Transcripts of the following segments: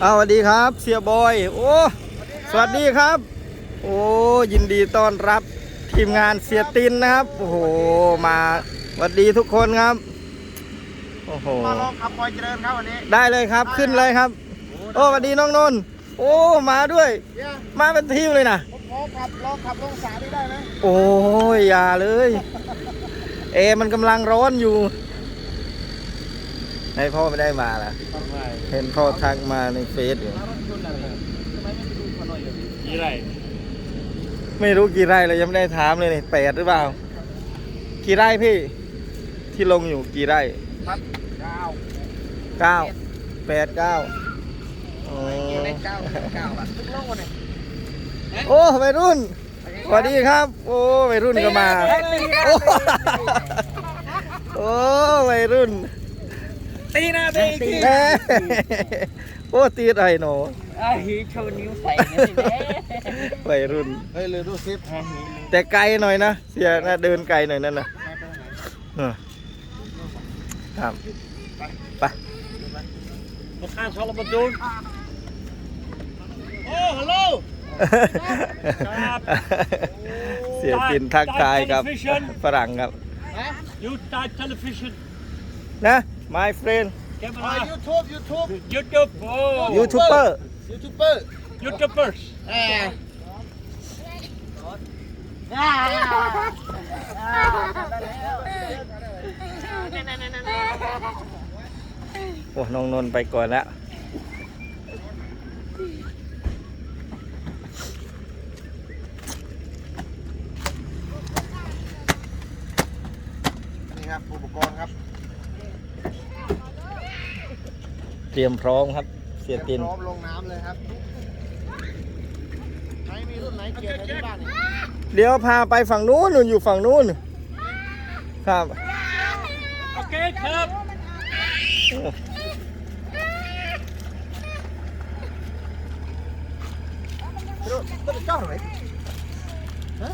เอาสวัสดีครับ เสียบอย โอ้ สวัสดีครับ โอ้ ยินดีต้อนรับทีมงานเสียตินนะครับ โอ้โห มาสวัสดีทุกคนครับ โอ้โห มาลองขับบอยเจริญครับวันนี้ ได้เลยครับ ขึ้นเลยครับ โอ้สวัสดีน้องนนท์โอ้ มาด้วยเนี่ยมาเป็นทีมเลยนะผมขอขับลองขับลงสาได้ได้ไหมโอ้ยอย่าเลย เอ มันกำลังร้อนอยู่ ให้พ่อไม่ได้มาล่ะ เห็นพ่อทักมาในเฟซอยู่กี่ไรไม่รู้กี่ไร่เลยยังไม่ได้ถามเลยนี่แปดหรือเปล่า กี่ไร่พี่ ที่ลงอยู่กี่ไร่ครับเก้าเก้าแปดเก้าโอ้เกี่ยวเลขเก้าเก้าอะทุกลงวันนี้โอ้วัยรุ่นสวัสดีครับ โอ้วัยรุ่นก็มา โอ้โอ้วัยรุ่น ตีนะตีอีกทีแม่โอ้ตีอะไรหนูอะฮีโชว์นิ้วใส่นะสิแม่วัยรุ่น เฮ้ยเลยดูซิปแต่ไกลหน่อยนะเสียนะเดินไกลหน่อยนั่นนะเออครับไปมาข้างช่องระเบิดจูนโอ้ฮัลโหล ครับ เสียตินทักทายกับ ฝรั่งครับยูตาเทเลวิชันนะ my friend แกมอ่ารายูทูบยูทูบยูทูบโอ้ยูทูบเบอร์ยูทูบเบอร์ยูทูบเบอร์สแหมโอ้น้องนนท์ไปก่อนแล้ว นี่ครับอุปกรณ์ครับ เตรียมพร้อมครับ เสียตินพร้อมลงน้ำเลยครับไหนมีรุ่นไหนเกียร์ในที่บ้านนี่เดี๋ยวพาไปฝั่งนู้นนู่นอยู่ฝั่งนู้น ครับ โอเคครับต้นเจ้าไหนฮะ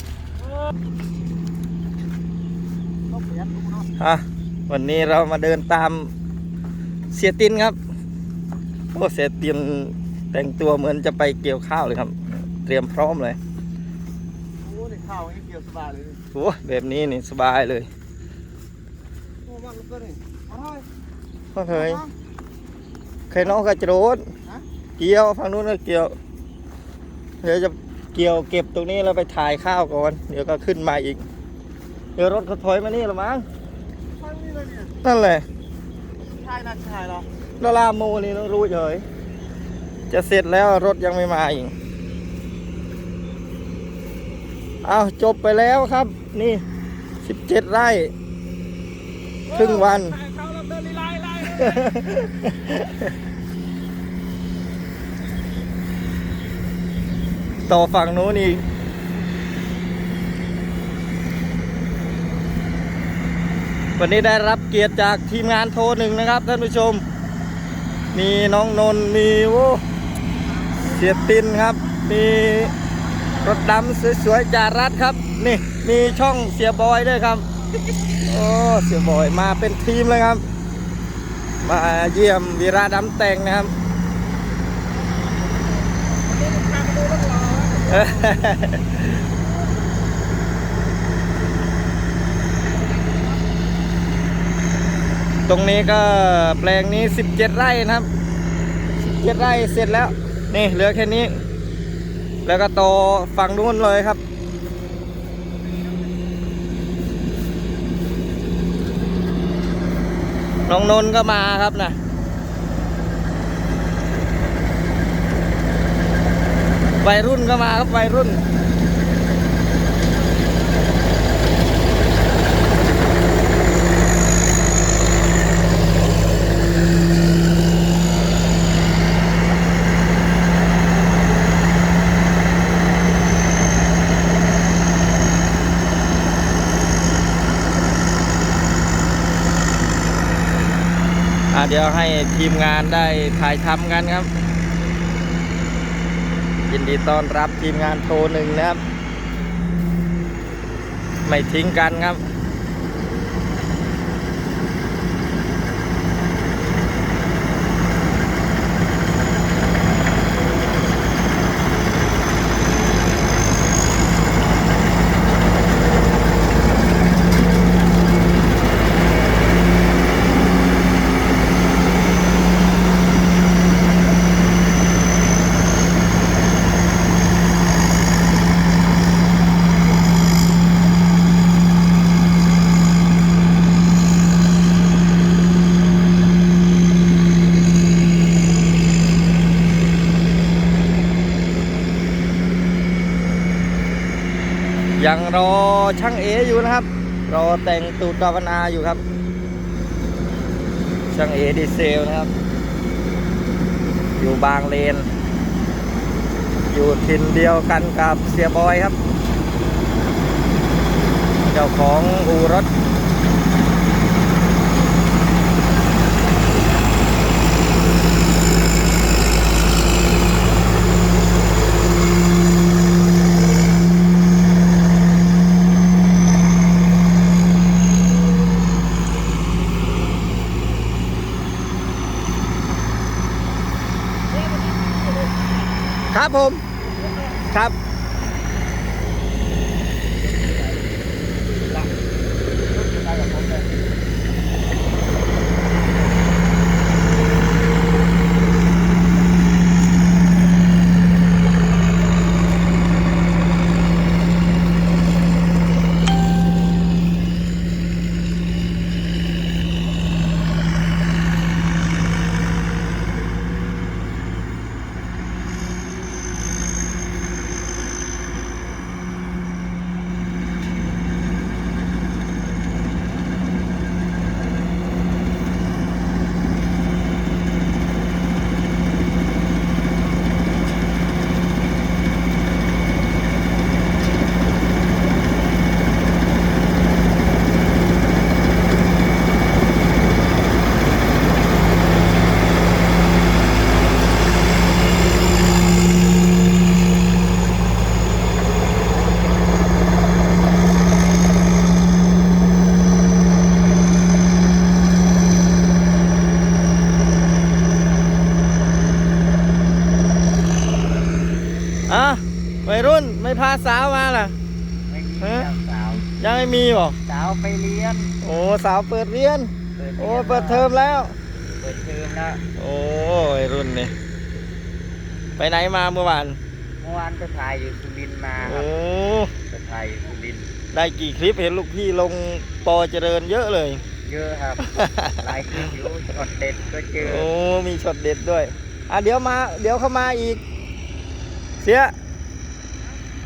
ต้องเปลี่ยนดูเนาะอะวันนี้เรามาเดินตามเสียตินครับ โอ้เสียตินแต่งตัวเหมือนจะไปเกี่ยวข้าวเลยครับ เตรียมพร้อมเลยโอ้นี่ข้าวนี่เกี่ยวสบายเลยโอ้แบบนี้นี่สบายเลยโอ้มากเลยอร่อยพ่อเคยเคยน้องกระโจนฮะเกี่ยวฝั่งนู้นก็เกี่ยว เดี๋ยวจะเกี่ยวเก็บตรงนี้แล้วไปถ่ายข้าวก่อน เดี๋ยวก็ขึ้นมาอีก เดี๋ยวรถเขาถอยมานี่ละมั้งฟังนี่เลยเนี่ยนั่นแหละชายนะชายเหรอ ลาลาโมนี่รารู้เฉยจะเสร็จแล้วรถยังไม่มาอีกเอาจบไปแล้วครับ นี่สิบเจ็ดไร่ครึ่งวัน ต่อฝั่งนู้นอีกวันนี้ได้รับเกียรติจากทีมงานโทรหนึ่งนะครับท่านผู้ชม มีน้องนนท์มีโอ้เสียตินครับ มีรถดำสวยๆจารัดครับ นี่มีช่องเสียบอยด้วยครับ โอ้เสียบอยมาเป็นทีมเลยครับ มาเยี่ยมวีระดำแต่งนะครับ ตรงนี้ก็แปลงนี้ 17 ไร่นะครับ17ไร่เสร็จแล้ว นี่เหลือแค่นี้ แล้วก็ต่อฝั่งนู้นเลยครับ น้องนนก็มาครับนะวัยรุ่นก็มาครับวัยรุ่น เดี๋ยวให้ทีมงานได้ถ่ายทำกันครับ ยินดีต้อนรับทีมงานโทรหนึ่งนะครับ ไม่ทิ้งกันครับ ยัง รอช่างเออยู่นะครับ รอแต่งตูดกาวนาอยู่ครับ ช่างเอดีเซลนะครับ อยู่บางเลน อยู่ทินเดียวกันกับเสียบอยครับ เจ้าของอูรถ ครับผม ครับ อะวัยรุ่นไม่พา สาวมาล่ะ ไม่มีฮะสาวยังไม่มีบ่สาวไปเรียนโอ้สาวเปิดเรียนปิดโอ้รียนเปิดเทอมแล้ว เปิดเทอมแล้วโอ้วัยรุ่นนี่ไปไหนมาเมื่อวานเมื่อวานไปถ่ายอยู่สุรินทร์มาครัโอ้บไปถ่ายอยู่สุรินทร์ได้กี่คลิปเห็นลูกพี่ลงปอเจริญเยอะเลย เยอะครับ หลายคลิปอยู่ช็อตเด็ดก็เจอโอ้มีช็อตเด็ดด้วย อะเดี๋ยวมา เดี๋ยวเข้ามาอีก เสีย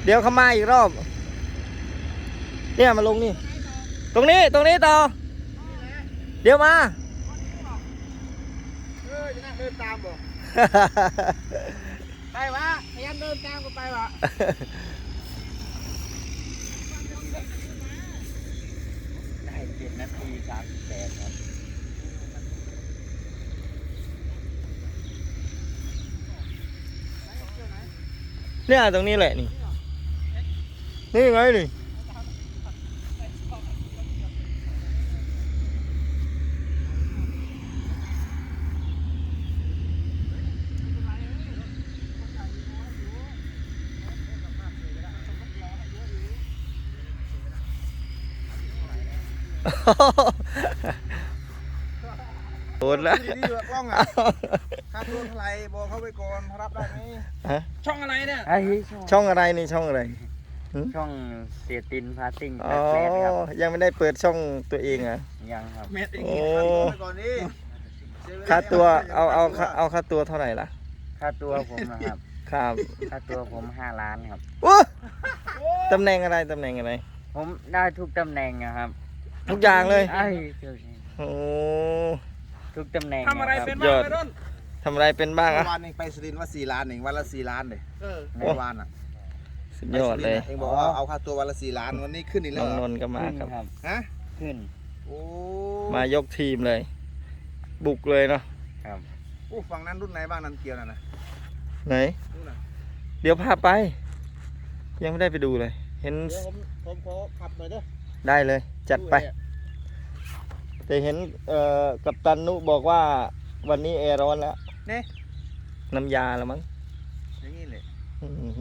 เดี๋ยวเข้ามาอีกรอบ เนี่ยมาลงนี่ ตรงนี้ตรงนี้ต่อ เดี๋ยวมาเออจะนั่งเดินตามบ่ไปวะพยายามเดินตามก็ไปวะได้เจ็ดนาทีสามสิบแปดครับเนี่ยตรงนี้แหละนี่ นี่ไงนี่โดนแล้วดีๆแบบกล้องอะค่าตัวเท่าไหร่บอกเขาไปก่อนรับได้ไหมฮะช่องอะไรเนี่ย ไอ้ช่องอะไรนี่ช่องอะไร ช่องเสียตินพาติ้งอ๋แปอ ดแปดครับยังไม่ได้เปิดช่องตัวเองอะ ยังครับเมดเองโอ้ไปก่อนดิเสียเวลค่าตัว เอา เอา ค่าเอาค่าตัวเท่าไหร่ล่ะ ค่าตัวผมนะครับ ครับค่าตัวผมห้าล้านครับ ว้าตำแหน่งอะไร ตำแหน่งอะไร ผมได้ทุกตำแหน่งอะครับทุกอย่างเลย ไอ้เจ้าโอ้ ทุกตำแหน่งทำอะไรเป็นยบ้าองดวัยรุ่นทำอะไรเป็นบ้างเมื่อะอวานเองไปสุรินทร์ว่าสี่ล้านเองวันละสี่ล้านเลยเออ เมื่อวานอะ สุดยอดเลยไปสุรินทร์ะเองบอกว่าเอาค่าตัววันละสี่ล้านวันนี้ขึ้นอีกแล้น้วองเหรนอนท์ก็มาขึ้นครับครับ ฮะขึ้น โอ้มายกทีมเลย บุกเลยเนาะครับโอ้ฝั่งนั้นรุ่นไหนบ้างนันเกียวน่ะนะไหนนู่นน่ะเดี๋ยวพาไป ยังไม่ได้ไปดูเลย เห็นเดี๋ยวผมผมขอขับหน่อยเด้อได้เลย จัดไป แต่เห็นเอ่อกัปตันนุบอกว่าวันนี้แอร์ร้อนแล้วนี่น้ำยาแล้วมั้งอย่างนี้เลยอืม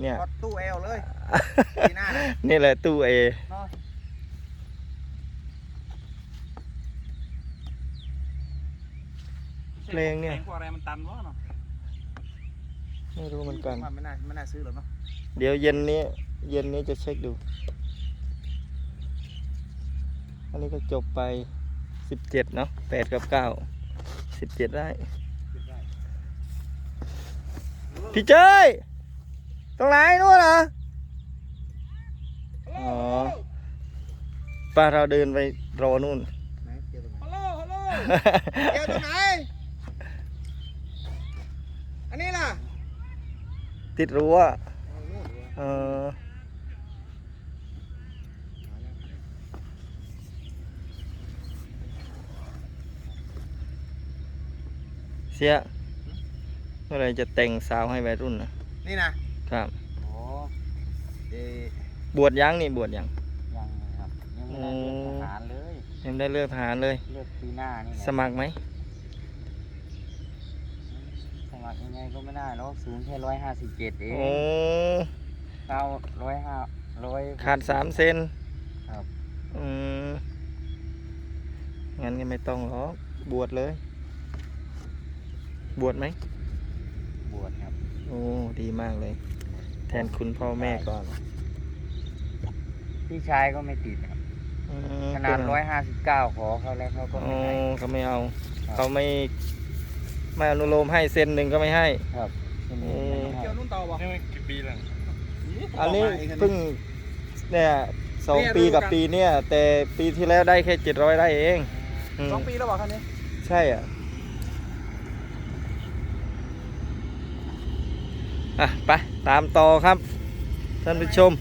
เนี่ย กดตู้เอลเลยปีหน้าเลยนี่แหละตู้เอเนาะเพลงเนี่ยแพกว่าอะไรมันตันวะเนาะไม่รู้เหมือนกัน ว่าไม่น่าไม่น่าซื้อหรอกเนาะเดี๋ยวเย็นนี้ เย็นนี้จะเช็คดู อันนี้ก็จบไปสิบเจ็ดเนาะแปดกับเก้าสิบเจ็ดได้ พี่เจ้ย ตรงไหนนู่นเหรอ อ๋อป้าเราเดินไปรอนู่นไหนเกียร์ตรงไหนฮัลโหลฮัลโหลเกียร์ตรงไหน อันนี้ล่ะติดรั้วเอานู่นดีกว่าเออเสียเมื่อไหรจะแต่งสาวให้วัยรุ่นนะนี่นะ ครับโอ้เอ๊ะบวชยังนี่บวชยัง ยังครับยังไม่ได้เลือกทหารเลยยังได้เลือกทหารเลย เลือกปีหน้านี่แหละสมัครไหมสมัครยังไงก็ไม่ได้หรอกสูงแค่ร้อยห้าสิบเจ็ดเองโอ้เก้าร้อยห้าร้อยขาดสามเซนครับอืมงั้นก็ไม่ต้องหรอกบวชเลย บวชไหมบวชครับ โอ้ดีมากเลย แทนคุณพ่อแม่ก่อนพี่ชายก็ไม่ติดครับอืมขนาดเป็นร้อยห้าสิบเก้าขอเขาแล้วเขาก็โอ้ไม่ให้เขาไม่เอาครับเขาไม่ ไม่อนุโลมให้เซนหนึ่งก็ไม่ให้ครับเป็นเอ๊ะไม่ให้เกียร์นู่นต่อบ่นี่มันกี่ปีแล้วอันนี้กมาเงเพิ่งเนี่ยสองเนี่ยปีกับดูกันปีเนี่ย แต่ปีที่แล้วได้แค่เจ็ดร้อยได้เองอืมสองปีแล้วบ่คันนี้ ใช่อะ อะไปตามต่อครับ ท่านผู้ชม